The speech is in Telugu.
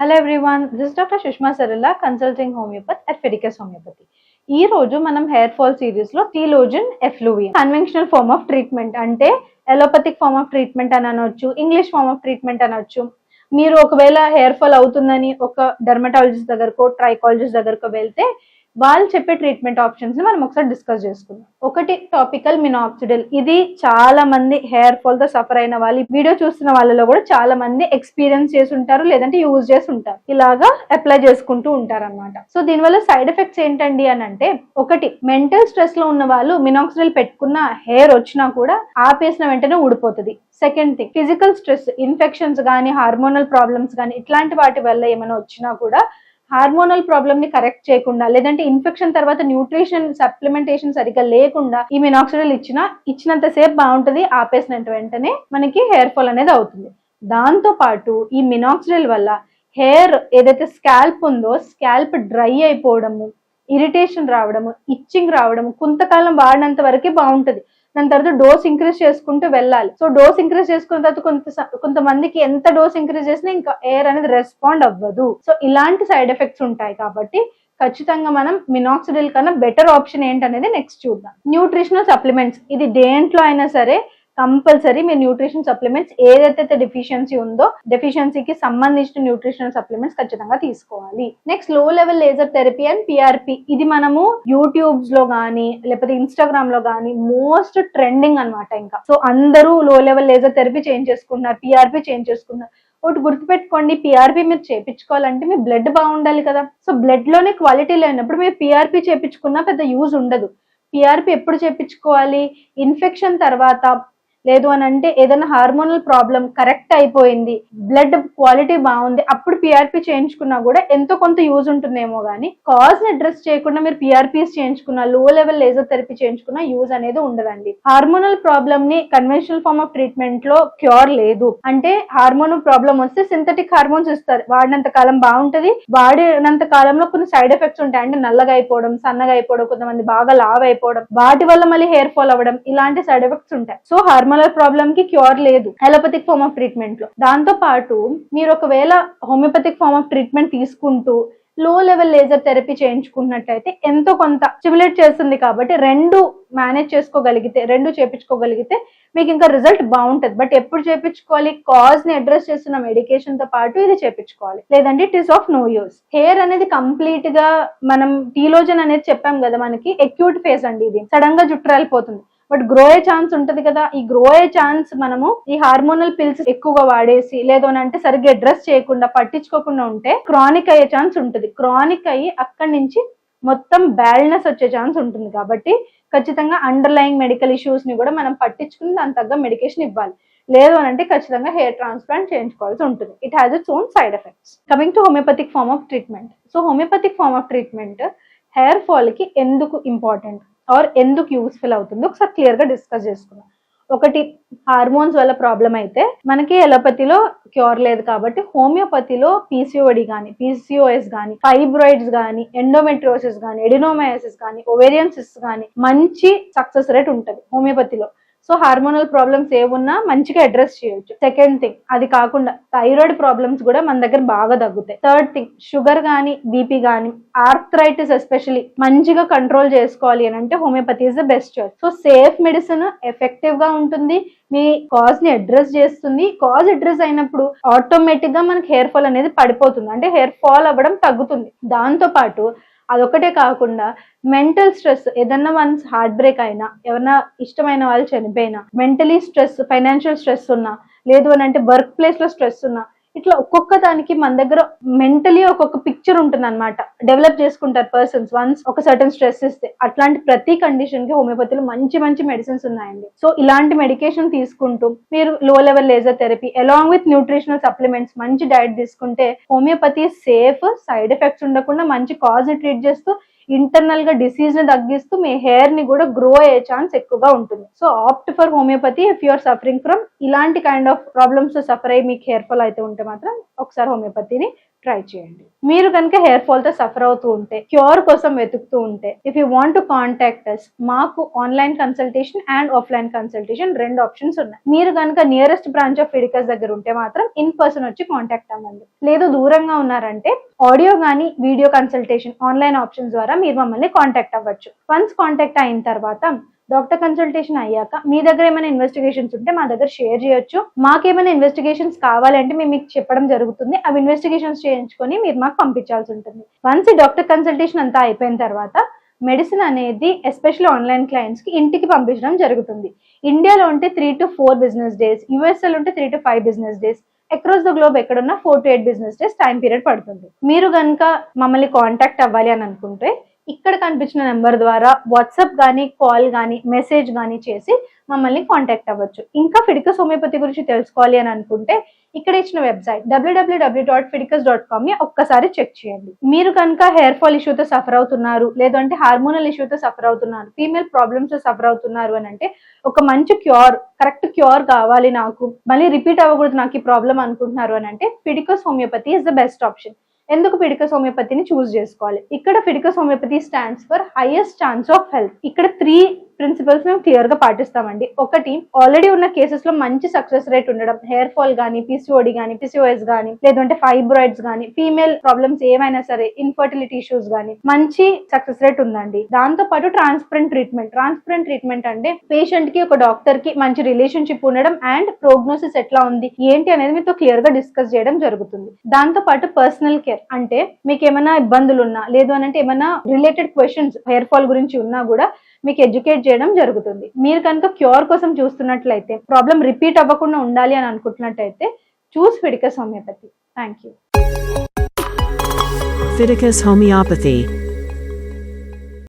Hello everyone this doctor Sushma Sarala consulting homoeopathy at Fedicus homoeopathy ఈ రోజు మనం హెయిర్ ఫాల్ సిరీస్లో telogen effluvium conventional form of treatment అంటే ఎలోపతిక్ ఫార్మ్ ఆఫ్ ట్రీట్మెంట్ అని అనొచ్చు ఇంగ్లీష్ ఫార్మ్ ఆఫ్ ట్రీట్మెంట్ అనొచ్చు. మీరు ఒకవేళ హెయిర్ ఫాల్ అవుతుందని ఒక డర్మటాలజిస్ట్ దగ్గరకో ట్రైకాలజిస్ట్ దగ్గరకో వెళ్తే వాళ్ళు చెప్పే ట్రీట్మెంట్ ఆప్షన్స్ని మనం ఒకసారి డిస్కస్ చేసుకుందాం. ఒకటి టాపికల్ మినాక్సిడిల్ ఇది చాలా మంది హెయిర్ ఫాల్తో సఫర్ అయిన వాళ్ళు వీడియో చూస్తున్న వాళ్ళలో కూడా చాలా మంది ఎక్స్పీరియన్స్ చేసి ఉంటారు లేదంటే యూజ్ చేసి ఉంటారు. ఇలాగా అప్లై చేసుకుంటూ ఉంటారు అనమాట సో దీనివల్ల సైడ్ ఎఫెక్ట్స్ ఏంటండి అని అంటే ఒకటి మెంటల్ స్ట్రెస్లో ఉన్న వాళ్ళు మినాక్సిడిల్ పెట్టుకున్న హెయిర్ వచ్చినా కూడా ఆపేసిన వెంటనే ఊడిపోతుంది. Second thing physical stress infections కానీ హార్మోనల్ ప్రాబ్లమ్స్ కానీ ఇట్లాంటి వాటి వల్ల ఏమైనా వచ్చినా కూడా హార్మోనల్ ప్రాబ్లమ్ని కరెక్ట్ చేయకుండా లేదంటే ఇన్ఫెక్షన్ తర్వాత న్యూట్రిషన్ సప్లిమెంటేషన్ సరిగ్గా లేకుండా ఈ మినాక్సిడిల్ ఇచ్చిన ఇచ్చినంత సేపు బాగుంటుంది ఆపేసినంత వెంటనే మనకి హెయిర్ ఫాల్ అనేది అవుతుంది. దాంతో పాటు ఈ మినాక్సిడల్ వల్ల హెయిర్ ఏదైతే స్కాల్ప్ ఉందో స్కాల్ప్ డ్రై అయిపోవడము ఇరిటేషన్ రావడము ఇచ్చింగ్ రావడము కొంతకాలం వాడినంత వరకే బాగుంటుంది. దాని తర్వాత డోస్ ఇంక్రీజ్ చేసుకుంటూ వెళ్ళాలి. సో డోస్ ఇంక్రీజ్ చేసుకున్న తర్వాత కొంత కొంతమందికి ఎంత డోస్ ఇంక్రీజ్ చేసినా ఇంకా ఎయిర్ అనేది రెస్పాండ్ అవ్వదు. సో ఇలాంటి సైడ్ ఎఫెక్ట్స్ ఉంటాయి కాబట్టి ఖచ్చితంగా మనం మినాక్సిడిల్ కన్నా బెటర్ ఆప్షన్ ఏంటనేది నెక్స్ట్ చూద్దాం. Nutritional supplements. ఇది దేంట్లో అయినా సరే కంపల్సరీ మీ న్యూట్రిషన్ సప్లిమెంట్స్ ఏదైతే డెఫిషియన్సీ ఉందో డెఫిషియన్సీకి సంబంధించిన న్యూట్రిషనల్ సప్లిమెంట్స్ ఖచ్చితంగా తీసుకోవాలి. నెక్స్ట్లో level laser therapy and PRP ఇది మనము యూట్యూబ్స్లో గానీ లేకపోతే ఇన్స్టాగ్రామ్లో గానీ మోస్ట్ ట్రెండింగ్ అన్నమాట ఇంకా. సో అందరూ low level laser therapy change చేసుకున్నారు పిఆర్పి చేంజ్ చేసుకున్నారు ఒకటి గుర్తుపెట్టుకోండి పిఆర్పి మీరు చేపించుకోవాలంటే మీ బ్లడ్ బాగుండాలి కదా. సో బ్లడ్లోనే క్వాలిటీ లేనప్పుడు మీరు పిఆర్పి చేపించుకున్నా పెద్ద యూజ్ ఉండదు. పిఆర్పి ఎప్పుడు చేపించుకోవాలి? ఇన్ఫెక్షన్ తర్వాత లేదు అని అంటే ఏదైనా హార్మోనల్ ప్రాబ్లం కరెక్ట్ అయిపోయింది బ్లడ్ క్వాలిటీ బాగుంది అప్పుడు పిఆర్పి చేయించుకున్నా కూడా ఎంతో కొంత యూజ్ ఉంటుందేమో కానీ కాజ్ని అడ్రస్ చేయకుండా మీరు పిఆర్పిస్ చేయించుకున్నా లో లెవెల్ లేజర్ థెరపీ చేయించుకున్నా యూజ్ అనేది ఉండదండి. హార్మోనల్ ప్రాబ్లమ్ని కన్వెన్షనల్ ఫార్మ్ ఆఫ్ ట్రీట్మెంట్లో క్యూర్ లేదు. అంటే హార్మోనల్ ప్రాబ్లం వస్తే సింథటిక్ హార్మోన్స్ ఇస్తారు. వాడినంత కాలం బాగుంటది వాడినంత కాలంలో కొన్ని సైడ్ ఎఫెక్ట్స్ ఉంటాయి. అంటే నల్లగా అయిపోవడం సన్నగా అయిపోవడం కొంతమంది బాగా లావ్ అయిపోవడం వాటి వల్ల మళ్ళీ హెయిర్ ఫాల్ అవ్వడం ఇలాంటి సైడ్ ఎఫెక్ట్స్ ఉంటాయి. సో హార్మోన్ హార్మోనల్ ప్రాబ్లమ్కి క్యూర్ లేదు. అలోపతిక్ ఫార్మ్ ఆఫ్ ట్రీట్మెంట్లో. దాంతో పాటు మీరు ఒకవేళ హోమియోపతిక్ ఫార్మ్ ఆఫ్ ట్రీట్మెంట్ తీసుకుంటూ లో లెవెల్ లేజర్ థెరపీ చేయించుకున్నట్టయితే ఎంతో కొంత స్టిమ్యులేట్ చేస్తుంది కాబట్టి రెండు మేనేజ్ చేసుకోగలిగితే రెండు చేపించుకోగలిగితే మీకు ఇంకా రిజల్ట్ బాగుంటది. బట్ ఎప్పుడు చేపించుకోవాలి? కాజ్ని అడ్రస్ చేస్తున్న మెడికేషన్తో పాటు ఇది చేపించుకోవాలి. లేదంటే it is of no use hair అనేది కంప్లీట్గా మనం టీలోజన్ అనేది చెప్పాం కదా మనకి ఎక్యూట్ ఫేస్ అండి ఇది. సడన్గా జుట్టు రాలిపోతుంది. బట్ గ్రో అయ్యే ఛాన్స్ ఉంటది కదా. ఈ గ్రో అయ్యే ఛాన్స్ మనము ఈ హార్మోనల్ పిల్స్ ఎక్కువగా వాడేసి లేదు అని అంటే సరిగ్గా అడ్రస్ చేయకుండా పట్టించుకోకుండా ఉంటే క్రానిక్ అయ్యే ఛాన్స్ ఉంటుంది. క్రానిక్ అయ్యి అక్కడి నుంచి మొత్తం బ్యాడ్నెస్ వచ్చే ఛాన్స్ ఉంటుంది కాబట్టి ఖచ్చితంగా అండర్లయింగ్ మెడికల్ ఇష్యూస్ని కూడా మనం పట్టించుకుని దాని తగ్గ మెడికేషన్ ఇవ్వాలి. లేదు అని అంటే ఖచ్చితంగా హెయిర్ ట్రాన్స్ప్లాంట్ చేయించుకోవాల్సి ఉంటుంది. It has its own side effects coming to homeopathic form of treatment so homeopathic form of treatment hair ఫాల్కి ఎందుకు ఇంపార్టెంట్ ఆర్ ఎందుకు యూస్ఫుల్ అవుతుంది ఒకసారి క్లియర్గా డిస్కస్ చేసుకుందాం. ఒకటి హార్మోన్స్ వల్ల ప్రాబ్లం అయితే మనకి ఎలోపతిలో క్యూర్ లేదు కాబట్టి హోమియోపతిలో పీసీఓడి కానీ పీసీఓఎస్ కానీ ఫైబ్రాయిడ్స్ కానీ ఎండోమెట్రోసిస్ కానీ ఎడినోమయాసిస్ కానీ ఒవేరియన్ సిస్ కానీ మంచి సక్సెస్ రేట్ ఉంటుంది హోమియోపతిలో. సో హార్మోనల్ ప్రాబ్లమ్స్ ఏమున్నా మంచిగా అడ్రస్ చేయొచ్చు. సెకండ్ థింగ్ అది కాకుండా థైరాయిడ్ ప్రాబ్లమ్స్ కూడా మన దగ్గర బాగా తగ్గుతాయి. థర్డ్ థింగ్ షుగర్ కానీ బీపీ కానీ ఆర్థరైటిస్ ఎస్పెషలీ మంచిగా కంట్రోల్ చేసుకోవాలి అని అంటే homeopathy is the best choice so safe medicine ఎఫెక్టివ్గా ఉంటుంది. మీ కాజ్ని అడ్రస్ చేస్తుంది. కాజ్ అడ్రస్ అయినప్పుడు ఆటోమేటిక్గా మనకి హెయిర్ ఫాల్ అనేది పడిపోతుంది. అంటే హెయిర్ ఫాల్ అవ్వడం తగ్గుతుంది. దాంతో పాటు అదొకటే కాకుండా మెంటల్ స్ట్రెస్ ఏదన్నా వన్స్ హార్ట్ బ్రేక్ అయినా ఎవరన్నా ఇష్టమైన వాళ్ళు చనిపోయినా మెంటలీ స్ట్రెస్ ఫైనాన్షియల్ స్ట్రెస్ ఉన్నా లేదు అని అంటే వర్క్ ప్లేస్లో స్ట్రెస్ ఉన్నా ఇట్లా ఒక్కొక్క దానికి మన దగ్గర మెంటలీ ఒక్కొక్క పిక్చర్ ఉంటుంది అనమాట డెవలప్ చేసుకుంటారు పర్సన్స్ వన్స్ ఒక సర్టన్ స్ట్రెస్ ఇస్తే. అట్లాంటి ప్రతి కండిషన్కి హోమియోపతిలో మంచి మంచి మెడిసిన్స్ ఉన్నాయండి. సో ఇలాంటి మెడికేషన్ తీసుకుంటూ మీరు low level laser therapy along with nutritional supplements మంచి డైట్ తీసుకుంటే హోమియోపతి సేఫ్ సైడ్ ఎఫెక్ట్స్ ఉండకుండా మంచి కాజ్ ట్రీట్ చేస్తూ ఇంటర్నల్గా డిసీజ్ని తగ్గిస్తూ మీ హెయిర్ని కూడా గ్రో అయ్యే ఛాన్స్ ఎక్కువగా ఉంటుంది. So opt for homeopathy if you are suffering from ఇలాంటి కైండ్ ఆఫ్ ప్రాబ్లమ్స్ సఫర్ అయ్యి మీకు హెయిర్ ఫాల్ అయితే ఉంటే మాత్రం ఒకసారి హోమియోపతిని ట్రై చేయండి. మీరు కనుక హెయిర్ ఫాల్తో సఫర్ అవుతూ ఉంటే క్యూర్ కోసం వెతుకుతూ ఉంటే if you want to contact us మాకు online consultation and offline consultation రెండు ఆప్షన్స్ ఉన్నాయి. మీరు కనుక నియరెస్ట్ బ్రాంచ్ ఆఫ్ ఫిడికస్ దగ్గర ఉంటే మాత్రం ఇన్ పర్సన్ వచ్చి కాంటాక్ట్ అవ్వండి. లేదు దూరంగా ఉన్నారంటే ఆడియో కానీ వీడియో కన్సల్టేషన్ ఆన్లైన్ ఆప్షన్ ద్వారా మీరు మమ్మల్ని కాంటాక్ట్ అవ్వచ్చు. వన్స్ కాంటాక్ట్ అయిన తర్వాత డాక్టర్ కన్సల్టేషన్ అయ్యాక మీ దగ్గర ఏమైనా ఇన్వెస్టిగేషన్స్ ఉంటే మా దగ్గర షేర్ చేయొచ్చు. మాకేమైనా ఇన్వెస్టిగేషన్స్ కావాలంటే మేము మీకు చెప్పడం జరుగుతుంది. అవి ఇన్వెస్టిగేషన్స్ చేయించుకొని మీరు మాకు పంపించాల్సి ఉంటుంది. వన్స్ ఈ డాక్టర్ కన్సల్టేషన్ అంతా అయిపోయిన తర్వాత మెడిసిన్ అనేది ఎస్పెషల్లీ ఆన్లైన్ క్లయింట్స్కి ఇంటికి పంపించడం జరుగుతుంది. ఇండియాలో ఉంటే three to four business days యూఎస్ఏలో ఉంటే three to five business days across the globe ఎక్కడున్నా four to eight business days time period పడుతుంది. మీరు కనుక మమ్మల్ని కాంటాక్ట్ అవ్వాలి అని అనుకుంటే ఇక్కడ కనిపించిన నెంబర్ ద్వారా వాట్సాప్ కానీ కాల్ కానీ మెసేజ్ కానీ చేసి మమ్మల్ని కాంటాక్ట్ అవ్వచ్చు. ఇంకా ఫిడికస్ హోమియోపతి గురించి తెలుసుకోవాలి అని అనుకుంటే ఇక్కడ ఇచ్చిన website WWW dot Fiticus dot కామ్ని ఒక్కసారి చెక్ చేయండి. మీరు కనుక హెయిర్ ఫాల్ ఇష్యూతో సఫర్ అవుతున్నారు లేదంటే హార్మోనల్ ఇష్యూతో సఫర్ అవుతున్నారు ఫీమేల్ ప్రాబ్లమ్స్ సఫర్ అవుతున్నారు అని అంటే ఒక మంచి క్యూర్ కరెక్ట్ క్యూర్ కావాలి నాకు మళ్ళీ రిపీట్ అవ్వకూడదు నాకు ఈ ప్రాబ్లం అనుకుంటున్నారు అని అంటే Fiticus homeopathy is the best option ఎందుకు ఫిడికస్ హోమియోపతిని చూస్ చేసుకోవాలి? ఇక్కడ Fiticus homeopathy stands for highest chance of health ఇక్కడ త్రీ ప్రిన్సిపల్స్ మేము క్లియర్గా పాటిస్తామండి. ఒకటి ఆల్రెడీ ఉన్న కేసెస్లో మంచి సక్సెస్ రేట్ ఉండడం హెయిర్ ఫాల్ గానీ పిసిఓడి గానీ పిసిఓఎస్ గానీ లేదంటే ఫైబ్రాయిడ్స్ గానీ ఫీమేల్ ప్రాబ్లమ్స్ ఏమైనా సరే ఇన్ఫర్టిలిటీ ఇష్యూస్ గానీ మంచి సక్సెస్ రేట్ ఉందండి. దాంతో పాటు ట్రాన్స్పరెంట్ ట్రీట్మెంట్ ట్రాన్స్పరెంట్ ట్రీట్మెంట్ అంటే పేషెంట్కి ఒక డాక్టర్కి మంచి రిలేషన్షిప్ ఉండడం అండ్ ప్రోగ్నోసిస్ ఎట్లా ఉంది ఏంటి అనేది మీతో క్లియర్గా డిస్కస్ చేయడం జరుగుతుంది. దాంతో పాటు పర్సనల్ కేర్ అంటే మీకు ఏమైనా ఇబ్బందులు ఉన్నా లేదు అని అంటే ఏమైనా రిలేటెడ్ క్వశ్చన్స్ హెయిర్ ఫాల్ గురించి ఉన్నా కూడా మీకు ఎడ్యుకేట్ చేయడం జరుగుతుంది. మీరు కనుక క్యూర్ కోసం చూస్తున్నట్లయితే ప్రాబ్లం రిపీట్ అవ్వకుండా ఉండాలి అని అనుకుంటున్నట్టయితే choose Fiticus homeopathy thank you Fiticus Homeopathy